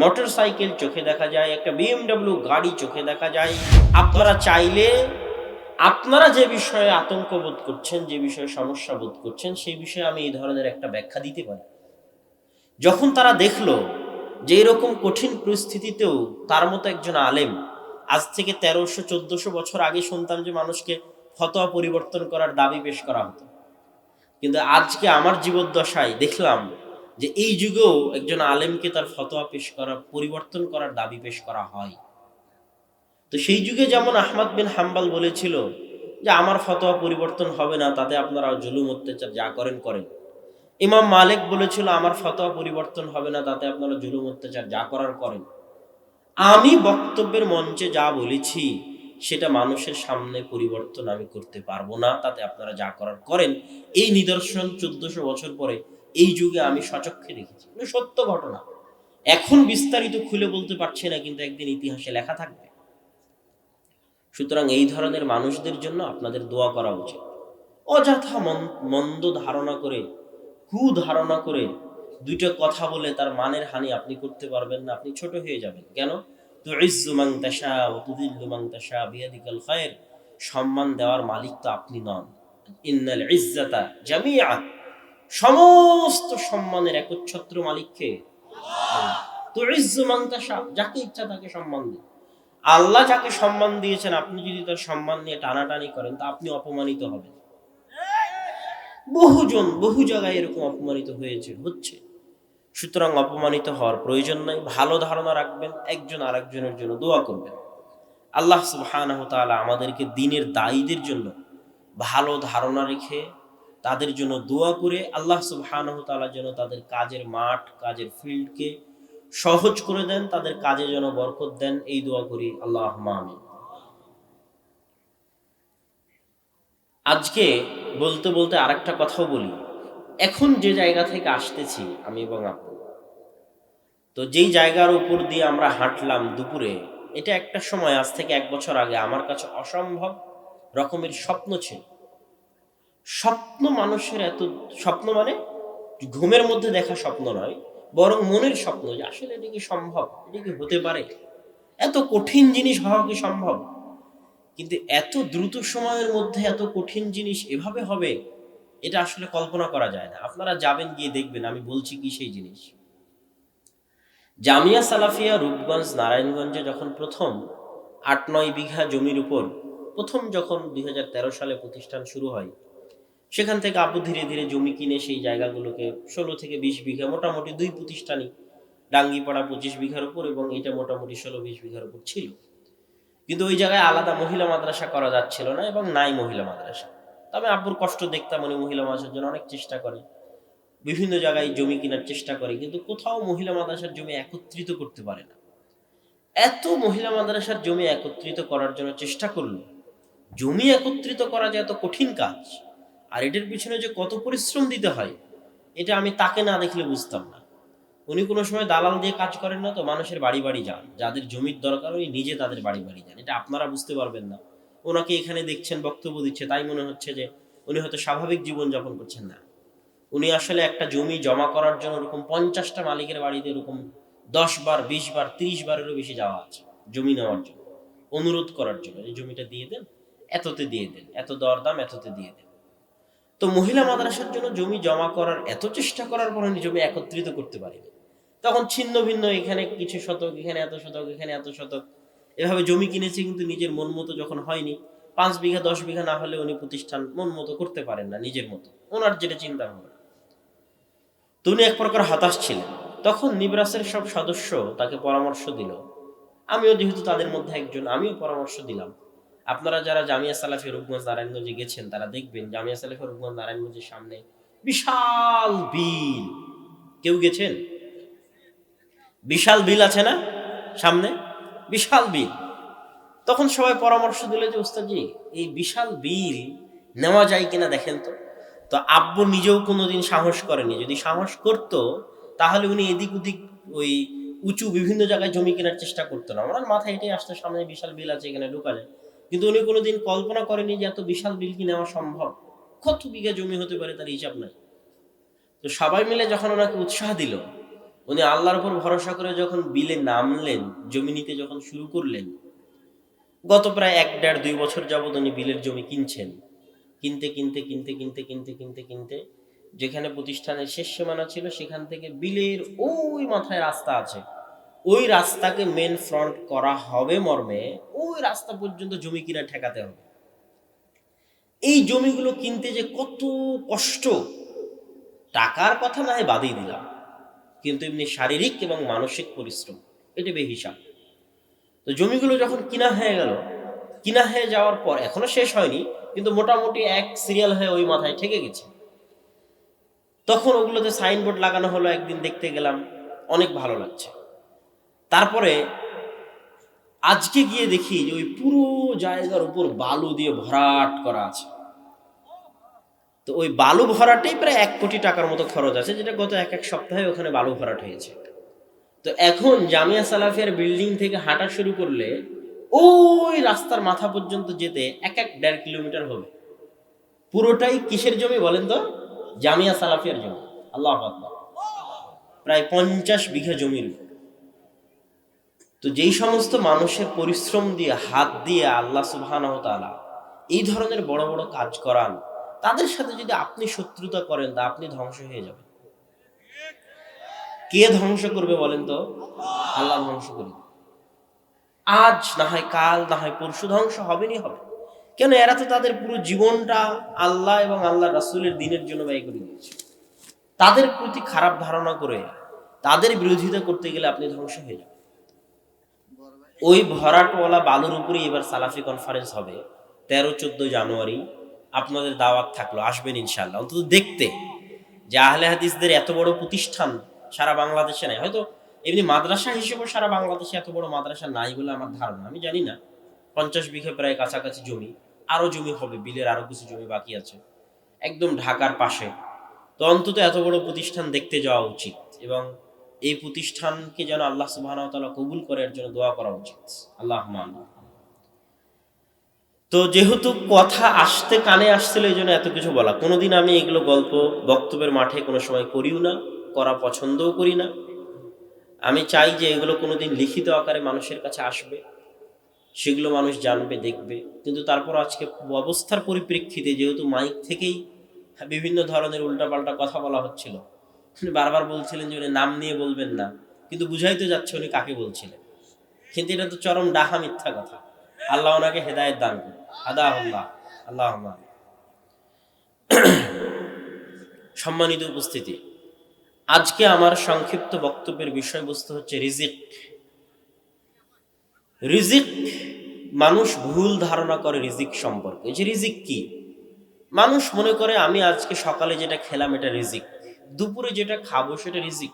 Motor cycle চোখে দেখা যায়, একটা বিএমডব্লিউ গাড়ি চোখে দেখা যায়। আপনারা চাইলে, আপনারা যে বিষয়ে আতঙ্ক বোধ করছেন, যে বিষয়ে সমস্যা বোধ করছেন, সেই বিষয়ে আমি এই ধরনের একটা ব্যাখ্যা দিতে পারি। যখন তারা দেখল যে এরকম কঠিন পরিস্থিতিতেও তার মতো একজন আলেম আজ থেকে তেরোশো, চোদ্দশো বছর আগে শুনতাম যে মানুষকে ফতোয়া পরিবর্তন করার দাবি পেশ করা হতো। কিন্তু আজকে আমার জীবদ্দশায় দেখলাম যে এই যুগেও একজন আলেমকে তার ফতোয়া পেশ করা, পরিবর্তন করার দাবি পেশ করা হয়। তো সেই যুগে যেমন আহমদ বিন হাম্বাল বলেছিল যে, আমার ফতোয়া পরিবর্তন হবে না, তাতে আপনারা জুলুম, অত্যাচার যা করেন করেন। ইমাম মালিক বলেছিল, আমার ফতোয়া পরিবর্তন হবে না, তাতে আপনারা জুলুম, অত্যাচার যা করার, করেন। আমি বক্তব্যের মঞ্চে যা বলেছি, সেটা মানুষের সামনে পরিবর্তন আমি করতে পারব না, তাতে আপনারা যা করার, করেন। এই নিদর্শন চোদ্দশো বছর পরে এই যুগে আমি সচক্ষে দেখেছি। সত্য ঘটনা। এখন বিস্তারিত খুলে বলতে পারছি না, কিন্তু একদিন ইতিহাসে লেখা থাকবে। সুতরাং এই ধরনের মানুষদের জন্য আপনাদের দোয়া করা উচিত। অযথা মন্দ ধারণা করে কু ধারণা করে দুইটা কথা বলে তার মানের হানি আপনি করতে পারবেন না, আপনি ছোট হয়ে যাবেন। কেন? মান মান সম্মান দেওয়ার মালিক তো আপনি নন। ইন্নাল ইজ্জাতা জামিআ। সমস্ত সম্মানের একচ্ছত্র মালিককে যাকে ইচ্ছা তাকে সম্মান দিন। আল্লাহ যাকে সম্মান দিয়েছেন, আপনি যদি তার সম্মান নিয়ে টানাটানি করেন, তা আপনি অপমানিত হবেন। বহুজন, বহু জায়গায় এরকম অপমানিত হয়েছে, হচ্ছে। সুতরাং অপমানিত হওয়ার প্রয়োজন নাই, ভালো ধারণা রাখবেন, একজন আরেকজনের জন্য দোয়া করবেন। আল্লাহ তাআলা আমাদেরকে দিনের দায়ীদের জন্য ভালো ধারণা রেখে তাদের জন্য দোয়া করে আল্লাহ সুবহানাহু তাআলা যেন তাদের কাজের মাঠ, কাজের ফিল্ডকে সহজ করে দেন, তাদের কাজে যেন বরকত দেন, এই দোয়া করি আল্লাহ আমিন। আজকে বলতে বলতে আরেকটা কথাও বলি। এখন যে জায়গা থেকে আসতেছি আমি এবং আপনি তো যেই জায়গার উপর দিয়ে আমরা হাঁটলাম দুপুরে, এটা একটা সময়, আজ থেকে এক বছর আগে, আমার কাছে অসম্ভব রকমের স্বপ্ন ছিল। স্বপ্ন মানুষের এত, স্বপ্ন মানে ঘুমের মধ্যে দেখা স্বপ্ন নয়, বরং মনের স্বপ্ন যে আসলে এটা কি সম্ভব, এটা কি হতে পারে? এত কঠিন জিনিস হওয়া কি সম্ভব? কিন্তু এত দ্রুত সময়ের মধ্যে এত কঠিন জিনিস এভাবে হবে, এটা আসলে কল্পনা করা যায় না। আপনারা যাবেন, গিয়ে দেখবেন, আমি বলছি কি সেই জিনিস। জামিয়া সালাফিয়া রূপগঞ্জ নারায়ণগঞ্জে যখন প্রথম আট নয় বিঘা জমির উপর, প্রথম যখন দুই হাজার তেরো সালে প্রতিষ্ঠান শুরু হয় সেখান থেকে আবু ধীরে ধীরে জমি কিনে সেই জায়গাগুলোকে ষোলো থেকে বিশ বিঘা, মোটামুটি দুই প্রতিষ্ঠানই, ডাঙ্গিপাড়া পঁচিশ বিঘার উপর এবং এটা মোটামুটি ষোলো বিশ বিঘার উপর ছিল। কিন্তু ওই জায়গায় আলাদা মহিলা মাদ্রাসা করা যাচ্ছিল না এবং নাই মহিলা মাদ্রাসা। তবে আব্বুর কষ্ট দেখতাম উনি মহিলা মাদ্রাসার জন্য অনেক চেষ্টা করে। বিভিন্ন জায়গায় জমি কেনার চেষ্টা করে, কিন্তু কোথাও মহিলা মাদ্রাসার জমি একত্রিত করতে পারে না। এত মহিলা মাদ্রাসার জমি একত্রিত করার জন্য চেষ্টা করল। জমি একত্রিত করা যে এত কঠিন কাজ। আর এটার পিছনে যে কত পরিশ্রম দিতে হয়, এটা আমি তাকে না দেখলে বুঝতাম না। উনি কোনো সময় দালাল দিয়ে কাজ করেন না, তো মানুষের বাড়ি বাড়ি যান। যাদের জমির দরকার, উনি নিজে তাদের বাড়ি বাড়ি যান। এটা আপনারা বুঝতে পারবেন না। ওনাকে এখানে দেখছেন, বক্তব্য দিচ্ছে, তাই মনে হচ্ছে যে উনি হয়তো স্বাভাবিক জীবন যাপন করছেন না। উনি আসলে একটা জমি জমা করার জন্য ওরকম পঞ্চাশটা মালিকের বাড়িতে এরকম দশ বার, বিশ বার, তিরিশ বারেরও বেশি যাওয়া আছে জমি নেওয়ার জন্য। অনুরোধ করার জন্য, এই জমিটা দিয়ে দেন, এততে দিয়ে দেন, এত দরদাম, এততে দিয়ে দেন। তো মহিলা মাদ্রাসার জন্য জমি জমা করার, এত চেষ্টা করার পর উনি জমি একত্রিত করতে পারেনি। তখন ছিন্ন ভিন্ন, এখানে কিছু শতক, এখানে এত শতক, এখানে এত শতক। এভাবে জমি কিনেছে কিন্তু নিজের মন মতো যখন হয়নি, পাঁচ বিঘা, দশ বিঘা না হলে উনি প্রতিষ্ঠান মন মতো করতে পারেন না নিজের মতো। ওনার যেটা চিন্তা ভাবনা। তো উনি এক প্রকার হতাশ ছিলেন। তখন নিবরাসের সব সদস্য তাকে পরামর্শ দিল। আমিও যেহেতু তাদের মধ্যে একজন, আমিও পরামর্শ দিলাম। আপনারা যারা জামিয়া সালাফি রূপগঞ্জ নারায়ণগঞ্জে গেছেন, তারা দেখবেন জামিয়া সালাফি রূপগঞ্জ নারায়ণগঞ্জের সামনে বিশাল বিল। কেউ গেছেন? বিশাল বিল আছে না সামনে? বিশাল বিল। তখন সবাই পরামর্শ দিল যে উস্তাদজি এই বিশাল বিল নেওয়া যায় কিনা দেখেন তো। তো আব্বু নিজেও কোনোদিন সাহস করেনি। যদি সাহস করত, তাহলে উনি এদিক ওদিক ওই উঁচু বিভিন্ন জায়গায় জমি কেনার চেষ্টা করতো না ওনার মাথায় এটাই আসতে, সামনে বিশাল বিল আছে, এখানে ঢোকা যায়। কিন্তু উনি কোনোদিন কল্পনা করেনি যে এত বিশাল বিল কি নেওয়া সম্ভব। কত বিঘা জমি হতে পারে তার হিসাব নাই। তো সবাই মিলে যখন ওনাকে উৎসাহ দিল, উনি আল্লাহর উপর ভরসা করে যখন বিলে নামলেন, জমি নিতে যখন শুরু করলেন, গত প্রায় এক, দেড়, দুই বছর যাবত উনি বিলের জমি কিনছেন। কিনতে কিনতে কিনতে কিনতে কিনতে কিনতে কিনতে যেখানে প্রতিষ্ঠানের শেষ সীমানা ছিল, সেখান থেকে বিলের ওই মাথায় রাস্তা আছে। ওই রাস্তাকে মেন ফ্রন্ট করা হবে মর্মে, ওই রাস্তা পর্যন্ত জমি কিনা ঠেকাতে হবে। এই জমিগুলো কিনতে যে কত কষ্ট, টাকার কথা না হয় বাদই দিলাম। কিন্তু এমনি শারীরিক এবং মানসিক পরিশ্রম, এটা বেহিসাব। তো জমিগুলো যখন কিনা হয়ে গেল, কিনা হয়ে যাওয়ার পর এখনও শেষ হয়নি, কিন্তু মোটামুটি এক সিরিয়াল হয়ে ওই মাথায় ঠেকে গেছে। তখন ওগুলোতে সাইনবোর্ড লাগানো হলো, একদিন দেখতে গেলাম, অনেক ভালো লাগছে। তারপরে আজকে গিয়ে দেখি যে ওই পুরো জায়গার উপর বালু দিয়ে ভরাট করা আছে। তো ওই বালু ভরাটেই প্রায় এক কোটি টাকার মতো খরচ আছে, যেটা গত এক এক সপ্তাহে ওখানে বালু ভরাট হয়েছে। তো এখন জামিয়া সালাফিয়ার বিল্ডিং থেকে হাঁটা শুরু করলে ওই রাস্তার মাথা পর্যন্ত যেতে এক এক দেড় কিলোমিটার হবে। পুরোটাই কিসের জমি বলেন তো? জামিয়া সালাফিয়ার জমি। আল্লাহ প্রায় পঞ্চাশ বিঘা জমির উপর। তো যেই সমস্ত মানুষের পরিশ্রম দিয়ে, হাত দিয়ে আল্লাহ সুবহানাহু ওয়া তাআলা এই ধরনের বড় বড় কাজ করান, তাদের সাথে যদি আপনি শত্রুতা করেন, তা আপনি ধ্বংস হয়ে যাবেন। কে ধ্বংস করবে বলেন তো? আল্লাহ ধ্বংস করবে। আজ না হয় কাল, না হয় পরশু ধ্বংস হবেনই হবে। কেন এরা তো তাদের পুরো জীবনটা আল্লাহ এবং আল্লাহ রাসূলের দিনের জন্য ব্যয় করে দিয়েছে। তাদের প্রতি খারাপ ধারণা করে, তাদের বিরোধিতা করতে গেলে আপনি ধ্বংস হয়ে যাবেন। ওই ভরাটওয়ালা বালুর উপরে এবার সালাফি কনফারেন্স হবে, তেরো, চোদ্দ জানুয়ারি। আপনাদের দাওয়াত থাকল, আসবেন ইনশাল্লাহ অন্তত দেখতে যে আহলে হাদিসদের এত বড় প্রতিষ্ঠান সারা বাংলাদেশে নাই। হয়তো এমনি মাদ্রাসা হিসেবে সারা বাংলাদেশে এত বড় মাদ্রাসা নাই বলে আমার ধারণা। আমি জানি না। পঞ্চাশ বিঘে প্রায় কাছাকাছি জমি, আরও জমি হবে, বিলের আরও কিছু জমি বাকি আছে। একদম ঢাকার পাশে। তো অন্তত এত বড় প্রতিষ্ঠান দেখতে যাওয়া উচিত এবং এই প্রতিষ্ঠানকে যেন আল্লাহ সুবাহ কবুল করে, এর জন্য দোয়া করা উচিত। আল্লাহ তো যেহেতু কথা আসতে কানে আসছিল, এই জন্য এত কিছু বলা। কোনোদিন আমি এগুলো গল্প, বক্তব্যের মাঠে কোনো সময় করিও না, করা পছন্দও করি না। আমি চাই যে এগুলো কোনোদিন লিখিত আকারে মানুষের কাছে আসবে, সেগুলো মানুষ জানবে, দেখবে। কিন্তু তারপর আজকে অবস্থার পরিপ্রেক্ষিতে যেহেতু মাইক থেকেই বিভিন্ন ধরনের উল্টাপাল্টা কথা বলা হচ্ছিল উনি বারবার বলছিলেন যে উনি নাম নিয়ে বলবেন না, কিন্তু বুঝাই তো যাচ্ছে উনি কাকে বলছিলেন। কিন্তু এটা তো চরম ডাহা মিথ্যা কথা। আল্লাহ ওনাকে হেদায়ত দান করুন। আদা আল্লাহ আল্লাহ সম্মানিত উপস্থিতি। আজকে আমার সংক্ষিপ্ত বক্তব্যের বিষয়বস্তু হচ্ছে রিজিক। রিজিক, মানুষ ভুল ধারণা করে রিজিক সম্পর্কে। যে রিজিক কি? মানুষ মনে করে, আমি আজকে সকালে যেটা খেলাম, এটা রিজিক। দুপুরে যেটা খাব সেটা রিজিক।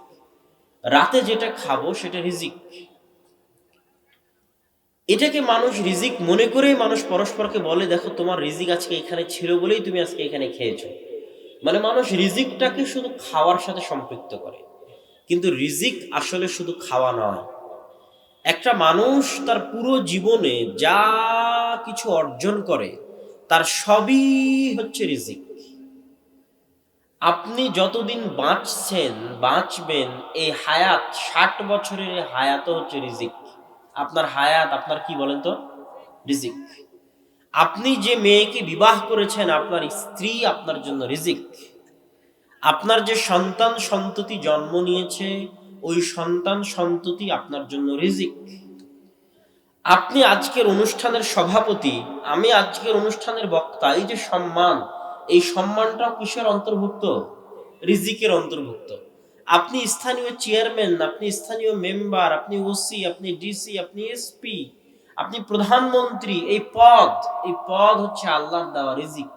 রাতে যেটা খাব সেটা রিজিক। এটাকে মানুষ রিজিক মনে করেই মানুষ পরস্পরকে বলে, দেখো, তোমার রিজিক আজকে এখানে ছিল বলেই তুমি আজকে এখানে খেয়েছো। মানে মানুষ রিজিকটাকে শুধু খাওয়ার সাথে সম্পৃক্ত করে। কিন্তু রিজিক আসলে শুধু খাওয়া নয়। একটা মানুষ তার পুরো জীবনে যা কিছু অর্জন করে, তার সবই হচ্ছে রিজিক। আপনি যতদিন বাঁচছেন, বাঁচবেন, এই হায়াত, ষাট বছরের এই হায়াতও হচ্ছে রিজিক। আপনার হায়াত, আপনার কি বলেন তো? রিজিক। আপনি যে মেয়েকে বিবাহ করেছেন, আপনার স্ত্রী আপনার জন্য রিজিক। আপনার যে সন্তান সন্ততি জন্ম নিয়েছে, ওই সন্তান সন্ততি আপনার জন্য রিজিক। আপনি আজকের অনুষ্ঠানের সভাপতি, আমি আজকের অনুষ্ঠানের বক্তা, এই যে সম্মান এই সম্মানটা কিসের অন্তর্ভুক্ত? রিজিকের অন্তর্ভুক্ত। আপনি স্থানীয় চেয়ারম্যান, আপনি স্থানীয় মেম্বার, আপনি ওসি আপনি ডিসি আপনি এসপি আপনি প্রধানমন্ত্রী, এই পদ এই পদ হচ্ছে আল্লাহর দেওয়া রিজিক।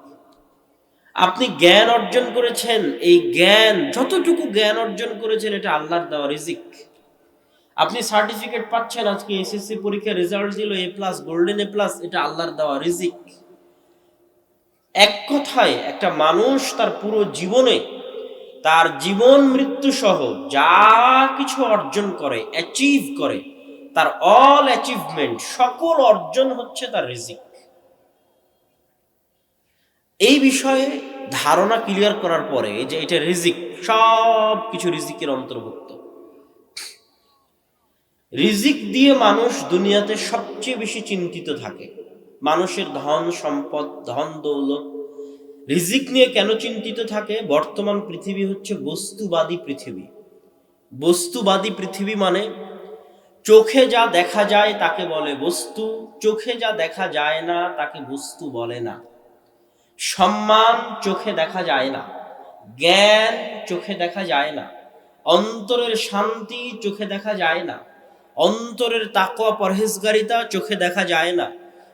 আপনি জ্ঞান অর্জন করেছেন, এই জ্ঞান, যতটুকু জ্ঞান অর্জন করেছেন, এটা আল্লাহর দেওয়া রিজিক। আপনি সার্টিফিকেট পাচ্ছেন, আজকে এসএসসি পরীক্ষার রেজাল্ট দিল A plus golden A plus এটা আল্লাহর দেওয়া রিজিক। এক কথায় একটা মানুষ তার পুরো জীবনে তার জীবন মৃত্যু সহ যা কিছু অর্জন করে অ্যাচিভ করে, তার অল অ্যাচিভমেন্ট সকল অর্জন হচ্ছে তার রিজিক। এই বিষয়ে ধারণা ক্লিয়ার করার পরে যে এটা রিজিক, সব কিছু রিজিকের অন্তর্ভুক্ত। রিজিক দিয়ে মানুষ দুনিয়াতে সবচেয়ে বেশি চিন্তিত থাকে। মানুষের ধন সম্পদ, ধন দৌলত। রিজিক নিয়ে কেন চিন্তিত থাকে? বর্তমান পৃথিবী হচ্ছে বস্তুবাদী পৃথিবী। বস্তুবাদী পৃথিবী মানে চোখে যা দেখা যায় তাকে বলে বস্তু, চোখে যা দেখা যায় না তাকে বস্তু বলে না। সম্মান চোখে দেখা যায় না, জ্ঞান চোখে দেখা যায় না, অন্তরের শান্তি চোখে দেখা যায় না, অন্তরের তাকওয়া, পরহেজগারিতা চোখে দেখা যায় না।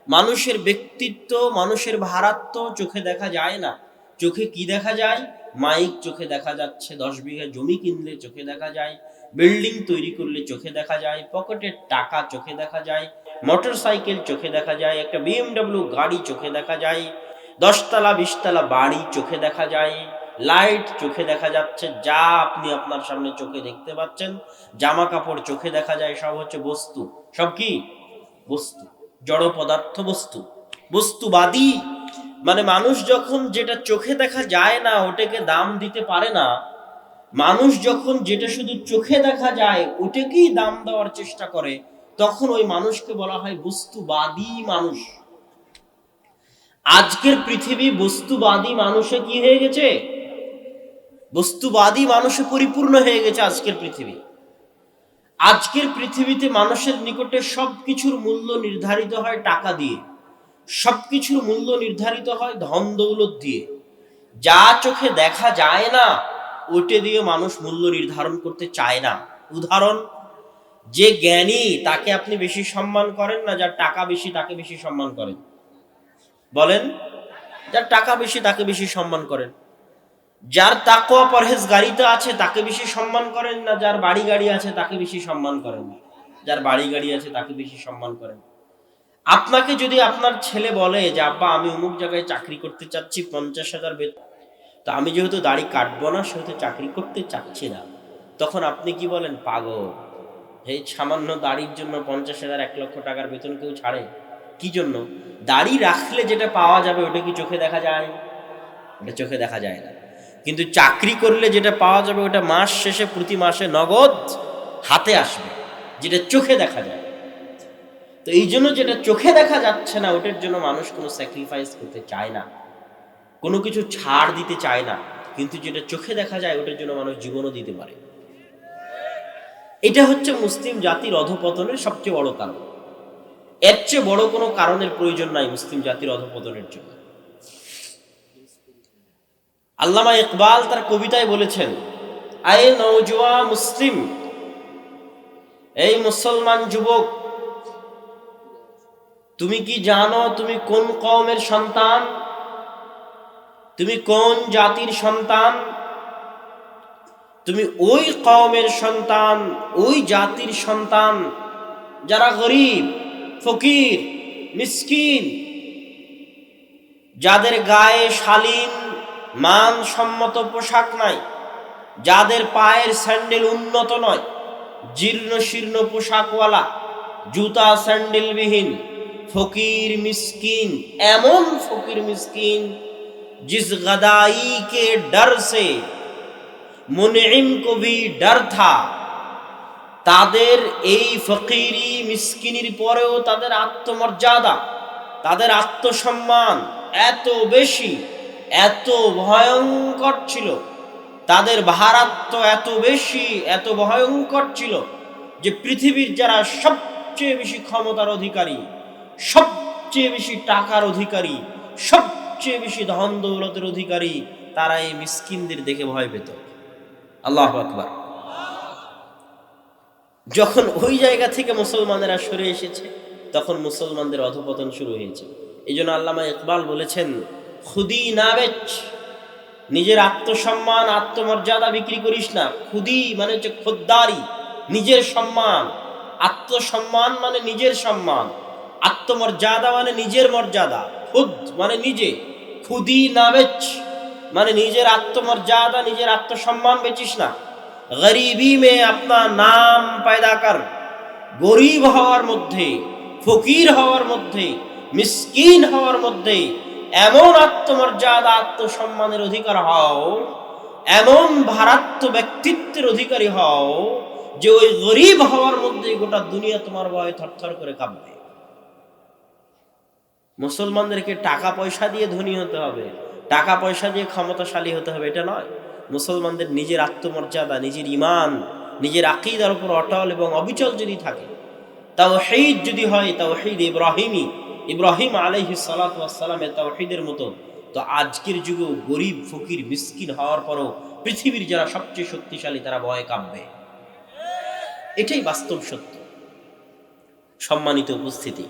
মানুষের ব্যক্তিত্ব মানুষের ভারাত্ম চোখে দেখা যায় না চোখে কি দেখা যায় মাইক চোখে দেখা যাচ্ছে দশ বিঘা জমি কিনলে চোখে দেখা যায় বিল্ডিং তৈরি করলে চোখে দেখা যায় পকেটের টাকা চোখে দেখা যায় মোটর সাইকেল চোখে দেখা যায় একটা বিএমডাব্লিউ গাড়ি চোখে দেখা যায় দশতলা বিশতলা বাড়ি চোখে দেখা যায় লাইট চোখে দেখা যাচ্ছে যা আপনি আপনার সামনে চোখে দেখতে পাচ্ছেন জামা কাপড় চোখে দেখা যায় সব হচ্ছে বস্তু সব কি বস্তু জড় পদার্থ বস্তু। বস্তুবাদী। মানে মানুষ যখন যেটা চোখে দেখা যায় না, ওটাকে দাম দিতে পারে না, মানুষ যখন যেটা শুধু চোখে দেখা যায় ওটাকেই দাম দেওয়ার চেষ্টা করে, তখন ওই মানুষকে বলা হয় বস্তুবাদী মানুষ। আজকের পৃথিবী বস্তুবাদী মানুষে কি হয়ে গেছে? বস্তুবাদী মানুষে পরিপূর্ণ হয়ে গেছে আজকের পৃথিবী। আজকের পৃথিবীতে মানুষের নিকটে সবকিছুর মূল্য নির্ধারিত হয় টাকা দিয়ে। সবকিছুর মূল্য নির্ধারিত হয় ধন দৌলত দিয়ে। যা চোখে দেখা যায় না ওটে দিয়ে মানুষ মূল্য নির্ধারণ করতে চায় না। উদাহরণ, যে জ্ঞানী তাকে আপনি বেশি সম্মান করেন না, যার টাকা বেশি তাকে বেশি সম্মান করেন? বলেন, যার টাকা বেশি তাকে বেশি সম্মান করেন। যার তাকোয়া পরহেজ গাড়িতে আছে, তাকে বেশি সম্মান করেন না। যার বাড়ি গাড়ি আছে, তাকে বেশি সম্মান করেন যার বাড়ি গাড়ি আছে, তাকে বেশি সম্মান করেন আপনাকে যদি আপনার ছেলে বলে যে, আব্বা, আমি অমুক জায়গায় চাকরি করতে চাচ্ছি, পঞ্চাশ হাজার বেতন। তো আমি যেহেতু দাড়ি কাটবো না, সেহেতু চাকরি করতে চাচ্ছি না। তখন আপনি কি বলেন, পাগল, এই সামান্য দাড়ির জন্য পঞ্চাশ হাজার, এক লক্ষ টাকার বেতন কেউ ছাড়ে? কি জন্য? দাড়ি রাখলে যেটা পাওয়া যাবে, ওটা কি চোখে দেখা যায়? ওটা চোখে দেখা যায় না। কিন্তু চাকরি করলে যেটা পাওয়া যাবে ওটা মাস শেষে, প্রতি মাসে নগদ হাতে আসবে, যেটা চোখে দেখা যায়। তো এই জন্য যেটা চোখে দেখা যাচ্ছে না, ওটার জন্য মানুষ কোনো স্যাক্রিফাইস করতে চায় না। কোনো কিছু ছাড় দিতে চায় না, কিন্তু যেটা চোখে দেখা যায়, ওটার জন্য মানুষ জীবনও দিতে পারে। এটা হচ্ছে মুসলিম জাতির অধপতনের সবচেয়ে বড় কারণ। এর চেয়ে বড় কোনো কারণের প্রয়োজন নাই মুসলিম জাতির অধপতনের জন্য। আল্লামা ইকবাল তার কবিতায় বলেছেন, আয়ে নৌজুয়া মুসলিম, এই মুসলমান যুবক, তুমি কি জানো তুমি কোন কওমের সন্তান? তুমি কোন জাতির সন্তান? তুমি ওই কওমের সন্তান, ওই জাতির সন্তান যারা গরিব, ফকির, মিসকিন, যাদের গায়ে শালীন মানসম্মত পোশাক নাই যাদের পায়ের স্যান্ডেল উন্নত নয় জীর্ণ শীর্ণ পোশাকওয়ালা জুতা স্যান্ডেলবিহীন ফকির মিসকিন এমন ফকির মিসকিন जिस गदाई के डर से मुनइम को भी डर था তাদের এই ফকিরি মিসকিনির পরেও তাদের আত্মমর্যাদা তাদের আত্মসম্মান এত বেশি এত ভয়ঙ্কর ছিল। তাদের ভারাত্ম এত বেশি, এত ভয়ঙ্কর ছিল যে পৃথিবীর যারা সবচেয়ে বেশি ক্ষমতার অধিকারী, সবচেয়ে বেশি টাকার অধিকারী, সবচেয়ে বেশি ধন দৌলতের অধিকারী, তারা এই মিসকিনদের দেখে ভয় পেত। আল্লাহ আকবার। যখন ওই জায়গা থেকে মুসলমানেরা সরে এসেছে, তখন মুসলমানদের অধপতন শুরু হয়েছে। এই জন্য আল্লামা ইকবাল বলেছেন খুদি না বেচ। নিজের আত্মসম্মান, আত্মমর্যাদা বিক্রি করিস না। খুদি মানে হচ্ছে খোদ্দারি, নিজের সম্মান। আত্মসম্মান মানে নিজের সম্মান। আত্মমর্যাদা মানে নিজের মর্যাদা। খুদ মানে নিজে। খুদি না বেচ মানে নিজের আত্মমর্যাদা, নিজের আত্মসম্মান বেচিস না। গরিবি মে আপনার নাম পায়দা কর। গরিব হওয়ার মধ্যে, ফকির হওয়ার মধ্যে, মিসকিন হওয়ার মধ্যে এমন আত্মমর্যাদা, আত্মসম্মানের অধিকার হও, এমন ভারাত্ম ব্যক্তিত্বের অধিকারী হও, যে ওই গরিব হওয়ার মধ্যে গোটা দুনিয়া তোমার ভয়ে থরথর করে কাঁপবে। মুসলমানদেরকে টাকা পয়সা দিয়ে ধনী হতে হবে, টাকা পয়সা দিয়ে ক্ষমতাশালী হতে হবে, এটা নয়। মুসলমানদের নিজের আত্মমর্যাদা, নিজের ইমান নিজের আকিদার উপর অটল এবং অবিচল যদি থাকে তাও হেদ যদি হয় তাও হেদ ইব্রাহিমী ইব্রাহিম আলহি সালাতামের তাওহিদের মতো, তো আজকের যুগেও গরিব, ফকির, মিসকিন হওয়ার পরও পৃথিবীর যারা সবচেয়ে শক্তিশালী, তারা ভয় কাঁপবে। এটাই বাস্তব সত্য। সম্মানিত উপস্থিতি।